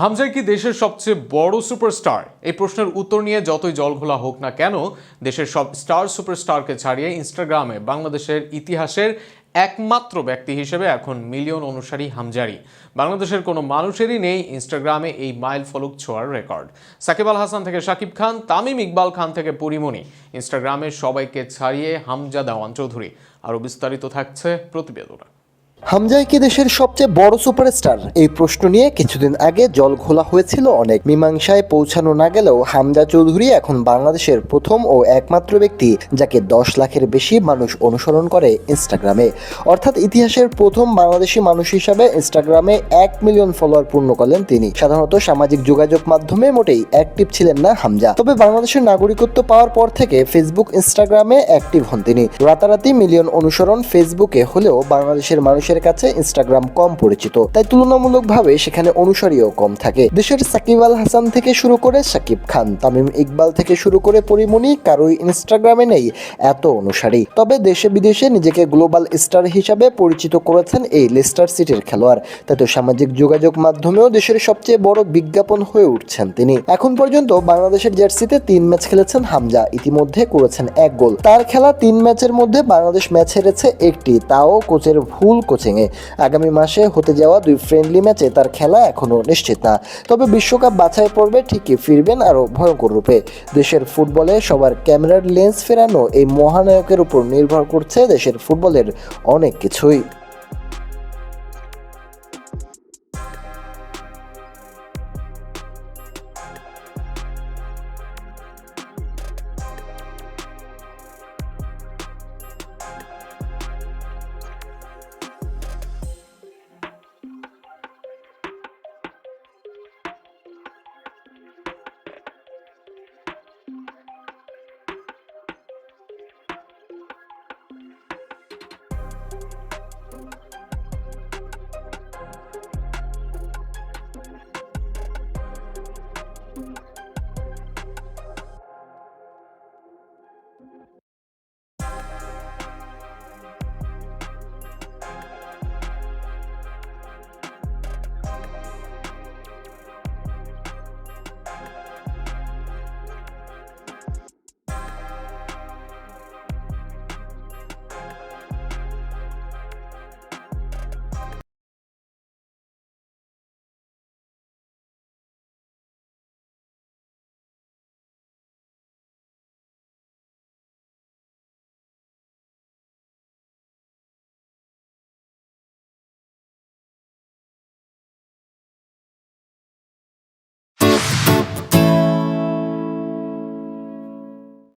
হামজা কি দেশের সবচেয়ে বড় সুপারস্টার? এই প্রশ্নের উত্তর নিয়ে যতই জলঘোলা হোক না কেন, দেশের সব স্টার সুপারস্টারকে ছাড়িয়ে ইনস্টাগ্রামে বাংলাদেশের ইতিহাসের একমাত্র ব্যক্তি হিসেবে এখন মিলিয়ন অনুসারী হামজারি। বাংলাদেশের কোনো মানুষেরই নেই ইনস্টাগ্রামে এই মাইল ফলক ছোঁয়ার রেকর্ড। সাকিব আল হাসান থেকে শাকিব খান, তামিম ইকবাল খান থেকে পরিমণি। ইনস্টাগ্রামে সবাইকে ছাড়িয়ে হামজা দেওয়ান চৌধুরী। আরও বিস্তারিত থাকছে প্রতিবেদনা। হামজাই কি দেশের সবচেয়ে বড় সুপারস্টার? এই প্রশ্ন নিয়ে কিছুদিন আগে জল ঘোলা হয়েছিল অনেক। মীমাংসায় পৌঁছানো না গেলেও হামজা চৌধুরী এখন বাংলাদেশের প্রথম ও একমাত্র ব্যক্তি যাকে দশ লাখের বেশি মানুষ অনুসরণ করে ইনস্টাগ্রামে অর্থাৎ ইতিহাসের প্রথম বাংলাদেশি মানুষ হিসাবে ইনস্টাগ্রামে এক মিলিয়ন ফলোয়ার পূর্ণ করলেন তিনি। সাধারণত সামাজিক যোগাযোগ মাধ্যমে মোটেই অ্যাক্টিভ ছিলেন না হামজা। তবে বাংলাদেশের নাগরিকত্ব পাওয়ার পর থেকে ফেসবুক ইনস্টাগ্রামে অ্যাক্টিভ হন তিনি। রাতারাতি মিলিয়ন অনুসরণ ফেসবুকে হলেও বাংলাদেশের মানুষের কাছে ইনস্টাগ্রাম কম পরিচিত। তাই তুলনামূলকভাবে সেখানে অনুসারীও কম থাকে। দেশের সাকিব আল হাসান থেকে শুরু করে সাকিব খান, তামিম ইকবাল থেকে শুরু করে পরিমণি, কারোই ইনস্টাগ্রামে নেই এত অনুসারী। তবে দেশে বিদেশে নিজেকে গ্লোবাল স্টার হিসাবে পরিচিত করেছেন এই লেস্টার সিটির খেলোয়াড়। তাই তো সামাজিক যোগাযোগ মাধ্যমেও দেশের সবচেয়ে বড় বিজ্ঞাপন হয়ে উঠছেন তিনি। এখন পর্যন্ত বাংলাদেশের জার্সিতে তিন ম্যাচ খেলেছেন হামজা। ইতিমধ্যে করেছেন এক গোল। তার খেলা তিন ম্যাচের মধ্যে বাংলাদেশ ম্যাচ হেরেছে একটি। তাও কোচের ভুল কোচিংয়ে। আগামী মাসে হতে যাওয়া দুই ফ্রেন্ডলি ম্যাচে তার খেলা এখনও নিশ্চিত না। তবে বিশ্বকাপ বাছাই পর্বে ঠিকই ফিরবেন আরও ভয়ঙ্কর রূপে। দেশের ফুটবলে সবার ক্যামেরার লেন্স ফেরানো এই মহানায়কের উপর নির্ভর করছে দেশের ফুটবলের অনেক কিছুই।